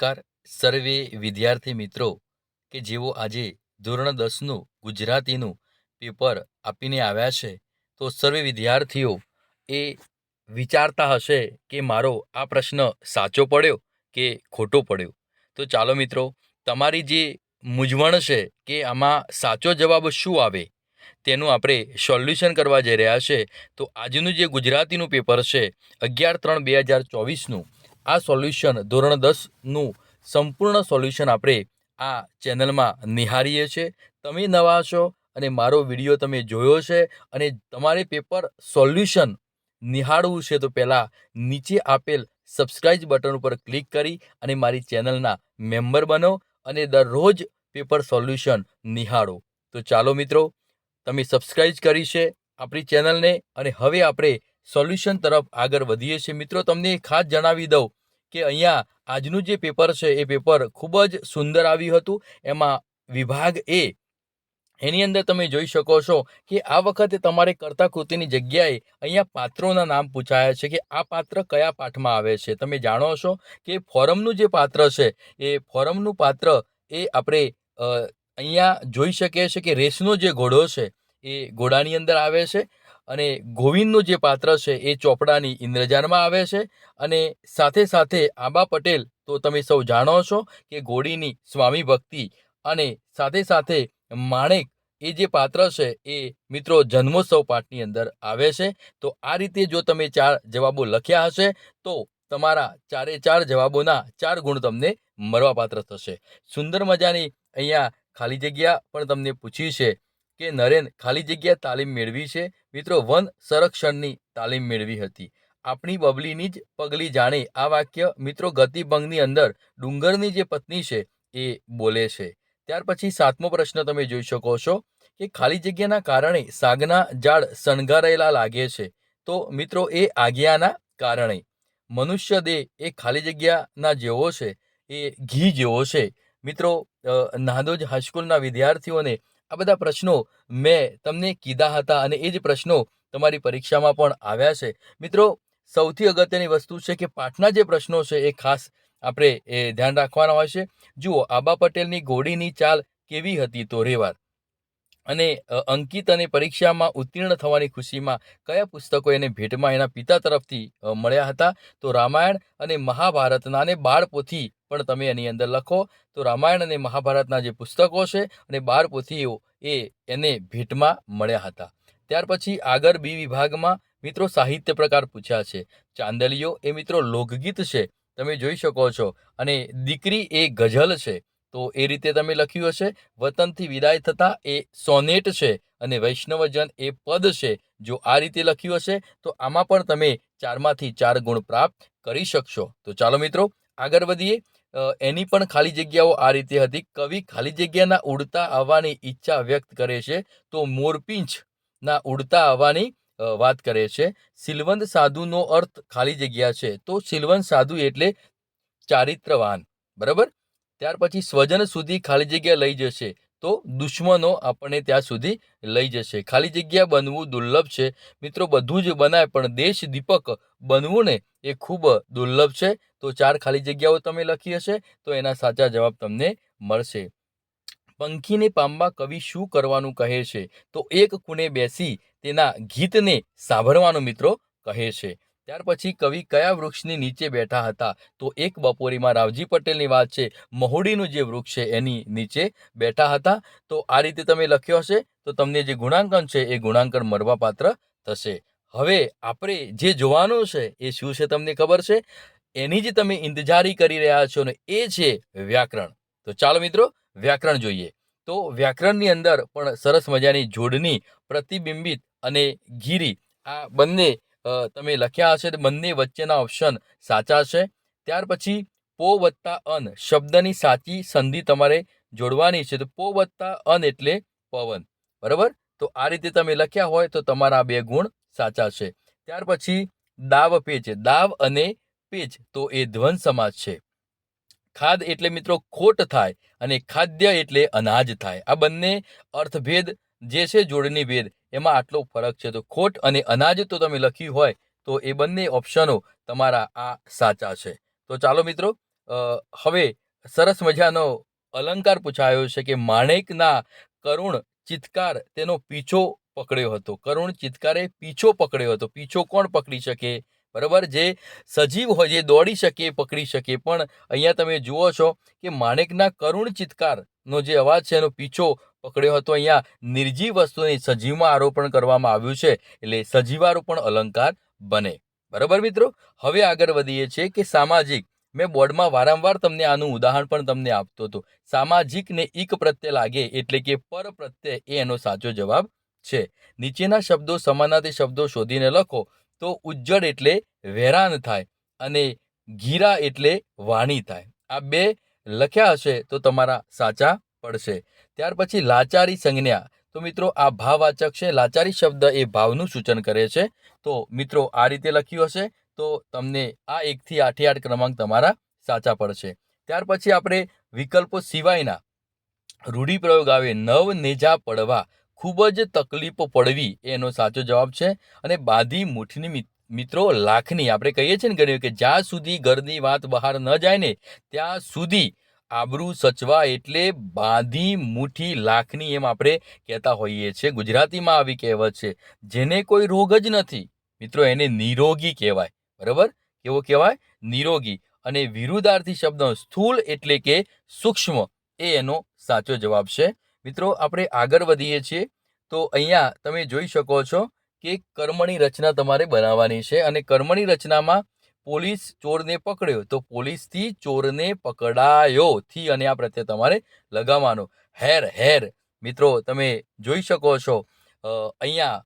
નમસ્કાર, સર્વે વિદ્યાર્થી મિત્રો, કે જેઓ આજે ધોરણ દસનું ગુજરાતીનું પેપર આપીને આવ્યા છે, તો સર્વે વિદ્યાર્થીઓ એ વિચારતા હશે કે મારો આ પ્રશ્ન સાચો પડ્યો કે ખોટો પડ્યો? તો ચાલો મિત્રો, તમારી જે મૂંઝવણ છે કે આમાં સાચો જવાબ શું આવે, તેનું આપણે સોલ્યુશન કરવા જઈ રહ્યા છે. તો આજનું જે ગુજરાતીનું પેપર છે, અગિયાર ત્રણ બે હજાર ચોવીસનું આ સોલ્યુશન ધોરણ દસનું સંપૂર્ણ સોલ્યુશન આપણે આ ચેનલમાં નિહાળીએ છીએ. તમે નવા છો અને મારો વીડિયો તમે જોયો છે અને તમારે પેપર સોલ્યુશન નિહાળવું છે તો પહેલાં નીચે આપેલ સબસ્ક્રાઇબ બટન ઉપર ક્લિક કરી અને મારી ચેનલના મેમ્બર બનો અને દરરોજ પેપર સોલ્યુશન નિહાળો. તો ચાલો મિત્રો, તમે સબસ્ક્રાઇબ કરી છે આપણી ચેનલને અને હવે આપણે સોલ્યુશન તરફ આગળ વધીએ છીએ. મિત્રો, તમને ખાસ જણાવી દઉં કે અહીંયા આજનું જે પેપર છે, એ પેપર ખૂબ જ સુંદર આવ્યું હતું. એમાં વિભાગ એ એની અંદર તમે જોઈ શકો છો કે આ વખતે તમારે કર્તા કૃતિની જગ્યાએ અહીંયા પાત્રોના નામ પૂછાયા છે કે આ પાત્ર કયા પાઠમાં આવે છે. તમે જાણો છો કે ફોરમનું જે પાત્ર છે, એ ફોરમનું પાત્ર એ આપણે અહીંયા જોઈ શકીએ છીએ કે રેસનો જે ઘોડો છે, એ ઘોડાની અંદર આવે છે. અને ગોવિંદનું જે પાત્ર છે એ ચોપડાની ઇન્દ્રજાનમાં આવે છે અને સાથે સાથે આબા પટેલ, તો તમે સૌ જાણો છો કે ઘોડીની સ્વામી ભક્તિ અને સાથે સાથે માણેક એ જે પાત્ર છે એ મિત્રો જન્મોત્સવ પાઠની અંદર આવે છે. તો આ રીતે જો તમે ચાર જવાબો લખ્યા હશે, તો તમારા ચારે ચાર જવાબોના ચાર ગુણ તમને મળવાપાત્ર થશે. સુંદર મજાની અહીંયા ખાલી જગ્યા પણ તમને પૂછી છે કે નરેન ખાલી જગ્યા તાલીમ મેળવી છે? મિત્રો, વન સંરક્ષણની તાલીમ મેળવી હતી. આપણી બબલીની જ પગલી જાણે આ વાક્ય મિત્રો ગતિભંગની અંદર ડુંગરની જે પત્ની છે એ બોલે છે. ત્યાર પછી સાતમો પ્રશ્ન તમે જોઈ શકો છો કે ખાલી જગ્યાના કારણે સાગના ઝાડ શણગારેલા લાગે છે. તો મિત્રો, એ આજ્ઞાના કારણે. મનુષ્ય દેહ એ ખાલી જગ્યાના જેવો છે, એ ઘી જેવો છે. મિત્રો નાદોજ હાઈસ્કૂલના વિદ્યાર્થીઓને આ બધા પ્રશ્નો મેં તમને કીધા હતા અને એ જ પ્રશ્નો તમારી પરીક્ષામાં પણ આવ્યા છે. મિત્રો, સૌથી અગત્યની વસ્તુ છે કે પાઠના જે પ્રશ્નો છે એ ખાસ આપણે એ ધ્યાન રાખવાના હોય છે. જુઓ, આબા પટેલની ઘોડીની ચાલ કેવી હતી તો રેવાર અને અંકિત અને પરીક્ષામાં ઉત્તીર્ણ થવાની ખુશીમાં કયા પુસ્તકો એને ભેટમાં એના પિતા તરફથી મળ્યા હતા? તો રામાયણ અને મહાભારતના અને બાળપોથી પણ તમે એની અંદર લખો. તો રામાયણ અને મહાભારતના જે પુસ્તકો છે અને બાર પોથીઓ એ એને ભેટમાં મળ્યા હતા. ત્યાર પછી આગળ બી વિભાગમાં મિત્રો સાહિત્ય પ્રકાર પૂછ્યા છે. ચાંદલિયો એ મિત્રો લોકગીત છે. તમે જોઈ શકો છો. અને દીકરી એ ગઝલ છે. તો એ રીતે તમે લખ્યું હશે. વતનથી વિદાય થતા એ સોનેટ છે અને વૈષ્ણવજન એ પદ છે. જો આ રીતે લખ્યું હશે, તો આમાં પણ તમે ચારમાંથી ચાર ગુણ પ્રાપ્ત કરી શકશો. તો ચાલો મિત્રો આગળ વધીએ. એની પણ ખાલી જગ્યાઓ આ રીતે હતી. કવિ ખાલી જગ્યાના ઉડતા આવવાની ઈચ્છા વ્યક્ત કરે છે તો મોરપીંછના ઉડતા આવવાની વાત કરે છે. સિલવંત સાધુનો અર્થ ખાલી જગ્યા છે તો સિલવંત સાધુ એટલે ચારિત્રવાન. બરાબર? ત્યાર પછી સ્વજન સુધી ખાલી જગ્યા લઈ જશે. તો દુશ્મનો આપણને ત્યાં સુધી લઈ જશે. ખાલી જગ્યા બનવું દુર્લભ છે. મિત્રો, બધું જ બનાય, પણ દેશ દીપક બનવું ને એ ખૂબ દુર્લભ છે. તો ચાર ખાલી જગ્યાઓ તમે લખી હશે, તો એના સાચા જવાબ તમને મળશે. પંખીને પામવા કવિ શું કરવાનું કહે છે? તો એક ખૂણે બેસી તેના ગીતને સાંભળવાનું મિત્રો કહે છે. ત્યાર પછી કવિ કયા વૃક્ષની નીચે બેઠા હતા? તો એક બપોરીમાં રાવજી પટેલની વાત છે, મહુડીનું જે વૃક્ષ છે એની નીચે બેઠા હતા. તો આ રીતે તમે લખ્યો હશે, તો તમને જે ગુણાંકન છે એ ગુણાંકન મળવાપાત્ર થશે. હવે આપણે જે જોવાનું છે એ શું છે તમને ખબર છે? એની જે તમે ઇંતજારી કરી રહ્યા છો ને એ છે વ્યાકરણ. તો ચાલો મિત્રો, વ્યાકરણ જોઈએ. તો વ્યાકરણની અંદર પણ સરસ મજાની જોડણી, પ્રતિબિંબિત અને ગીરી આ બંને તમે લખ્યા હશે બંને વચ્ચેના ઓપ્શન સાચા છે ત્યાર પછી પો વત્તા અન શબ્દની સાચી સંધિ તમારે જોડવાની છે. તો પો વત્તા અન એટલે પવન. બરાબર? તો આ રીતે તમે લખ્યા હોય તો તમારા બે ગુણ સાચા છે. ત્યાર પછી દાવ પેચ. દાવ અને પેચ તો એ ધ્વન સમાજ છે. ખાદ એટલે મિત્રો ખોટ થાય અને ખાદ્ય એટલે અનાજ થાય. આ બંને અર્થભેદ જે છે જોડણી ભેદ. એમાં આટલો ફરક છે. તો ખોટ અને અનાજ તો તમે લખ્યું હોય, તો એ બંને ઓપ્શનો તમારા આ સાચા છે. તો ચાલો મિત્રો હવે સરસ મજાનો અલંકાર પૂછાયો છે કે માણેકના કરુણ ચિત્કાર તેનો પીછો પકડ્યો હતો. કરુણ ચિત્કારે પીછો પકડ્યો હતો. પીછો કોણ પકડી શકે? બરાબર? જે સજીવ હોય, જે દોડી શકે, પકડી શકે. પણ અહીંયા તમે જુઓ છો કે માણેકના કરુણ ચિત્કારનો જે અવાજ છે, એનો પીછો પકડ્યો હતો. અહીંયા નિર્જીવ વસ્તુને સજીવમાં આરોપણ કરવામાં આવ્યું છે. એટલે સજીવારોપણ અલંકાર બને. બરાબર મિત્રો? હવે આગળ વધીએ છીએ કે સામાજિક. મેં બોર્ડમાં વારંવાર તમને આનું ઉદાહરણ પણ તમને આપતો હતો. સામાજિકને ઇક પ્રત્યે લાગે એટલે કે પર પ્રત્યે એ એનો સાચો જવાબ છે. નીચેના શબ્દો સમાનાર્થી શબ્દો શોધીને લખો તો ઉજ્જડ એટલે વેરાન થાય અને ગીરા એટલે વાણી થાય. આ બે લખ્યા હશે તો તમારા સાચા પડશે. ત્યાર પછી લાચારી સંજ્ઞા. તો મિત્રો, આ ભાવવાચક છે. લાચારી શબ્દ એ ભાવનું સૂચન કરે છે. તો મિત્રો, આ રીતે લખ્યું હશે. તો તમને આ એકથી આઠે આઠ ક્રમાંક તમારા સાચા પડશે. ત્યાર પછી આપણે વિકલ્પો સિવાયના રૂઢિપ્રયોગ આવે નવ નેજા પડવા. ખૂબ જ તકલીફો પડવી એનો સાચો જવાબ છે. અને બાંધી મુઠની મિત્રો, લાખની. આપણે કહીએ છીએ ને ઘણી કે જ્યાં સુધી ઘરની વાત બહાર ન જાય ને, ત્યાં સુધી આબરૂ સચવા એટલે બાંધી મુઠ્ઠી લાખની એમ આપણે કહેતા હોઈએ છીએ. ગુજરાતીમાં આવી કહેવત છે, જેને કોઈ રોગ જ નથી. મિત્રો, એને નિરોગી કહેવાય. બરાબર? કેવો કહેવાય? નિરોગી. અને વિરુદ્ધાર્થી શબ્દ સ્થૂળ એટલે કે સૂક્ષ્મ. એ એનો સાચો જવાબ છે. મિત્રો, આપણે આગળ વધીએ છીએ. તો અહીંયા તમે જોઈ શકો છો કે કર્મની રચના તમારે બનાવવાની છે અને કર્મની રચનામાં પોલીસ ચોરને પકડ્યો. તો પોલીસથી ચોરને પકડાયો. થી અને આ પ્રત્યે તમારે લગાવવાનો. Hair hair. મિત્રો, તમે જોઈ શકો છો. અહીંયા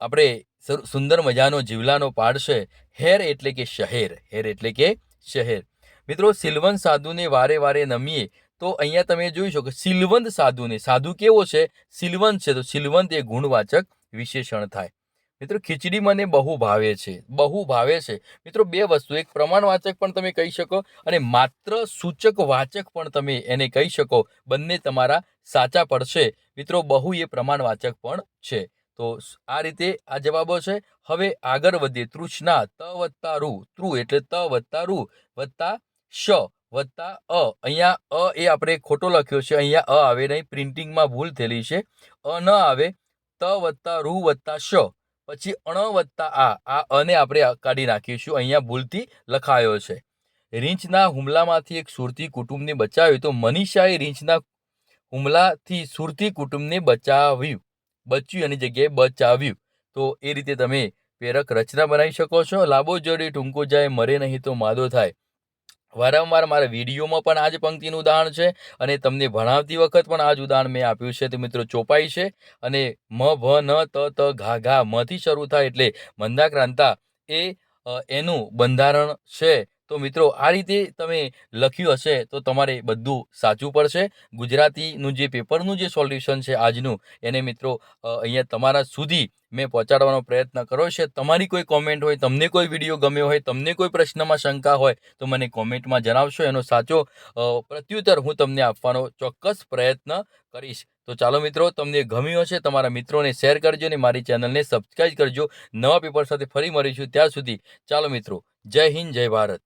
આપણે સુંદર મજાનો જીવલાનો પાડ છે. હેર એટલે કે શહેર. હેર એટલે કે શહેર. મિત્રો, સિલવંત સાધુને વારે વારે નમીએ. તો અહીંયા તમે જોઈ શકો, સિલવંત સાધુને. સાધુ કેવો છે? સિલવંત છે. તો સિલવંત એ ગુણવાચક વિશેષણ થાય. મિત્રો, ખીચડી મને બહુ ભાવે છે, બહુ ભાવે છે. મિત્રો, બે વસ્તુ, એક પ્રમાણવાચક પણ તમે કહી શકો અને માત્ર સૂચક વાચક પણ તમે એને કહી શકો. બંને તમારા સાચા પડશે. મિત્રો, બહુ એ પ્રમાણવાચક પણ છે. તો આ રીતે આ જવાબો છે. હવે આગળ વધીએ. તૃષ્ણા, ત વત્તા રૂ તૃ એટલે ત વત્તા રૂ વત્તા શ, વત્તા અ. અહીંયા અ એ આપણે ખોટો લખ્યો છે. અહીંયા અ આવે નહીં. પ્રિન્ટિંગમાં ભૂલ થયેલી છે. અ ન આવે. ત વત્તા રૂ વત્તા શ. પછી અણ વત્તા આ આ અને આપણે કાઢી નાખીશું. અહીંયા ભૂલથી લખાયો છે. રીંછના હુમલામાંથી એક સુરતી કુટુંબને બચાવ્યું તો મનીષાએ રીંછના હુમલાથી સુરતી કુટુંબને બચાવ્યું, બચ્યું એની જગ્યાએ બચાવ્યું. તો એ રીતે તમે પ્રેરક રચના બનાવી શકો છો. લાંબો જોડે ટૂંકો જાય, મરે નહીં તો માદો થાય. વારંવાર મારા વિડીયોમાં પણ આ જ પંક્તિનું ઉદાહરણ છે અને તમને ભણાવતી વખત પણ આ જ ઉદાહરણ મેં આપ્યું છે. તે મિત્રો ચોપાઈ છે અને મ, ભ, ન, ત ત, ઘા ઘા મથી શરૂ થાય એટલે મંદાક્રાંતા એ એનું બંધારણ છે. તો મિત્રો, આ રીતે તમે લખ્યું હશે તો તમારે બધું સાચું પડશે. ગુજરાતીનું જે પેપરનું જે સોલ્યુશન છે આજનું, એને મિત્રો અહીંયા તમારા સુધી મેં પહોંચાડવાનો પ્રયત્ન કર્યો છે. તમારી કોઈ કોમેન્ટ હોય, તમને કોઈ વીડિયો ગમ્યો હોય, તમને કોઈ પ્રશ્નમાં શંકા હોય, તો મને કોમેન્ટમાં જણાવશો. એનો સાચો પ્રત્યુત્તર હું તમને આપવાનો ચોક્કસ પ્રયત્ન કરીશ. તો ચાલો મિત્રો, તમને ગમ્યું હશે, તમારા મિત્રોને શેર કરજો અને મારી ચેનલને સબસ્ક્રાઈબ કરજો. નવા પેપર સાથે ફરી મળીશું. ત્યાં સુધી ચાલો મિત્રો, જય હિન્દ, જય ભારત.